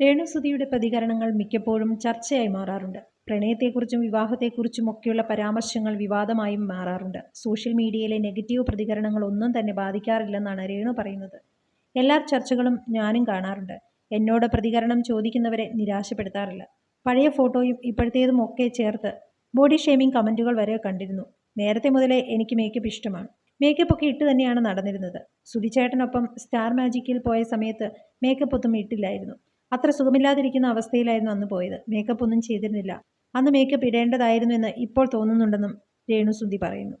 രേണുസുതിയുടെ പ്രതികരണങ്ങൾ മിക്കപ്പോഴും ചർച്ചയായി മാറാറുണ്ട്. പ്രണയത്തെക്കുറിച്ചും വിവാഹത്തെക്കുറിച്ചും ഒക്കെയുള്ള പരാമർശങ്ങൾ വിവാദമായും മാറാറുണ്ട്. സോഷ്യൽ മീഡിയയിലെ നെഗറ്റീവ് പ്രതികരണങ്ങൾ ഒന്നും തന്നെ ബാധിക്കാറില്ലെന്നാണ് രേണു പറയുന്നത്. എല്ലാ ചർച്ചകളും ഞാനും കാണാറുണ്ട്. എന്നോട് പ്രതികരണം ചോദിക്കുന്നവരെ നിരാശപ്പെടുത്താറില്ല. പഴയ ഫോട്ടോയും ഇപ്പോഴത്തേതും ഒക്കെ ചേർത്ത് ബോഡി ഷേമിംഗ് കമന്റുകൾ വരെ കണ്ടിരുന്നു. നേരത്തെ മുതലേ എനിക്ക് മേക്കപ്പ് ഇഷ്ടമാണ്. മേക്കപ്പ് ഒക്കെ ഇട്ട് തന്നെയാണ് നടന്നിരുന്നത്. സുധിച്ചേട്ടനൊപ്പം സ്റ്റാർ മാജിക്കിൽ പോയ സമയത്ത് മേക്കപ്പ് ഒന്നും ഇട്ടില്ലായിരുന്നു. അത്ര സുഖമില്ലാതിരിക്കുന്ന അവസ്ഥയിലായിരുന്നു അന്ന് പോയത്. മേക്കപ്പ് ഒന്നും ചെയ്തിരുന്നില്ല. അന്ന് മേക്കപ്പ് ഇടേണ്ടതായിരുന്നു എന്ന് ഇപ്പോൾ തോന്നുന്നുണ്ടെന്നും രേണു സുധി പറയുന്നു.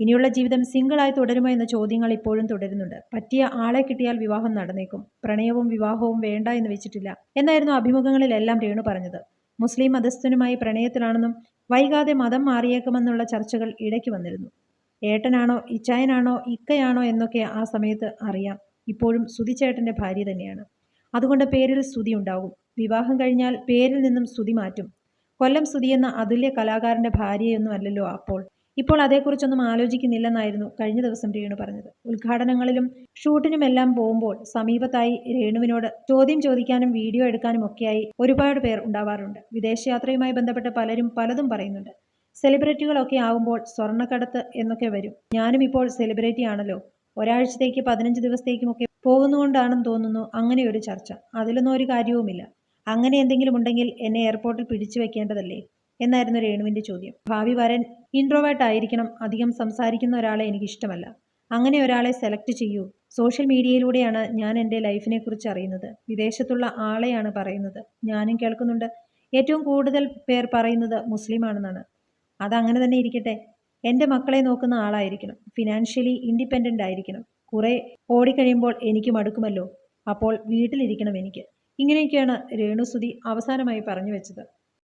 ഇനിയുള്ള ജീവിതം സിംഗിളായി തുടരുമോ എന്ന ചോദ്യങ്ങൾ ഇപ്പോഴും തുടരുന്നുണ്ട്. പറ്റിയ ആളെ കിട്ടിയാൽ വിവാഹം നടന്നേക്കും. പ്രണയവും വിവാഹവും വേണ്ട എന്ന് വെച്ചിട്ടില്ല. എന്നായിരുന്നു അഭിമുഖങ്ങളിലെല്ലാം രേണു പറഞ്ഞത്. മുസ്ലിം മതസ്ഥനുമായി പ്രണയത്തിലാണെന്നും വൈകാതെ മതം മാറിയേക്കുമെന്നുള്ള ചർച്ചകൾ ഇടയ്ക്ക് വന്നിരുന്നു. ഏട്ടനാണോ ഇച്ചായനാണോ ഇക്കയാണോ എന്നൊക്കെ ആ സമയത്ത് അറിയാം. ഇപ്പോഴും സുതിച്ചേട്ടന്റെ ഭാര്യ തന്നെയാണ്. അതുകൊണ്ട് പേരിൽ സ്തുതി ഉണ്ടാകും. വിവാഹം കഴിഞ്ഞാൽ പേരിൽ നിന്നും സ്തുതി മാറ്റും. കൊല്ലം സ്തുതി എന്ന അതുല്യ കലാകാരന്റെ ഭാര്യയൊന്നും അല്ലല്ലോ അപ്പോൾ. ഇപ്പോൾ അതേക്കുറിച്ചൊന്നും ആലോചിക്കുന്നില്ലെന്നായിരുന്നു കഴിഞ്ഞ ദിവസം രേണു പറഞ്ഞത്. ഉദ്ഘാടനങ്ങളിലും ഷൂട്ടിനുമെല്ലാം പോകുമ്പോൾ സമീപത്തായി രേണുവിനോട് ചോദ്യം ചോദിക്കാനും വീഡിയോ എടുക്കാനും ഒക്കെയായി ഒരുപാട് പേർ ഉണ്ടാവാറുണ്ട്. വിദേശയാത്രയുമായി ബന്ധപ്പെട്ട് പലരും പലതും പറയുന്നുണ്ട്. സെലിബ്രിറ്റികളൊക്കെ ആവുമ്പോൾ സ്വർണക്കടത്ത് എന്നൊക്കെ വരും. ഞാനും ഇപ്പോൾ സെലിബ്രിറ്റി ആണല്ലോ ഒരാഴ്ചത്തേക്ക് പതിനഞ്ച് ദിവസത്തേക്കുമൊക്കെ പോകുന്നുകൊണ്ടാണെന്ന് തോന്നുന്നു അങ്ങനെ ഒരു ചർച്ച. അതിലൊന്നും ഒരു കാര്യവുമില്ല. അങ്ങനെ എന്തെങ്കിലും ഉണ്ടെങ്കിൽ എന്നെ എയർപോർട്ടിൽ പിടിച്ചു വെക്കേണ്ടതല്ലേ? എന്നായിരുന്നു രേണുവിന്റെ ചോദ്യം. ഭാവി വരൻ ഇൻട്രോവേർട്ട് ആയിരിക്കണം. അധികം സംസാരിക്കുന്ന ഒരാളെ എനിക്കിഷ്ടമല്ല. അങ്ങനെ ഒരാളെ സെലക്ട് ചെയ്യൂ. സോഷ്യൽ മീഡിയയിലൂടെയാണ് ഞാൻ എന്റെ ലൈഫിനെ കുറിച്ച് അറിയുന്നത്. വിദേശത്തുള്ള ആളെയാണ് പറയുന്നത്. ഞാനും കേൾക്കുന്നുണ്ട്. ഏറ്റവും കൂടുതൽ പേർ പറയുന്നത് മുസ്ലിമാണെന്നാണ്. അതങ്ങനെ തന്നെ ഇരിക്കട്ടെ. എന്റെ മക്കളെ നോക്കുന്ന ആളായിരിക്കണം. ഫിനാൻഷ്യലി ഇൻഡിപെൻഡന്റ് ആയിരിക്കണം. കുറേ ഓടിക്കഴിയുമ്പോൾ എനിക്ക് മടുക്കുമല്ലോ. അപ്പോൾ വീട്ടിലിരിക്കണം എനിക്ക്. ഇങ്ങനെയൊക്കെയാണ് രേണുസുതി അവസാനമായി പറഞ്ഞു വെച്ചത്.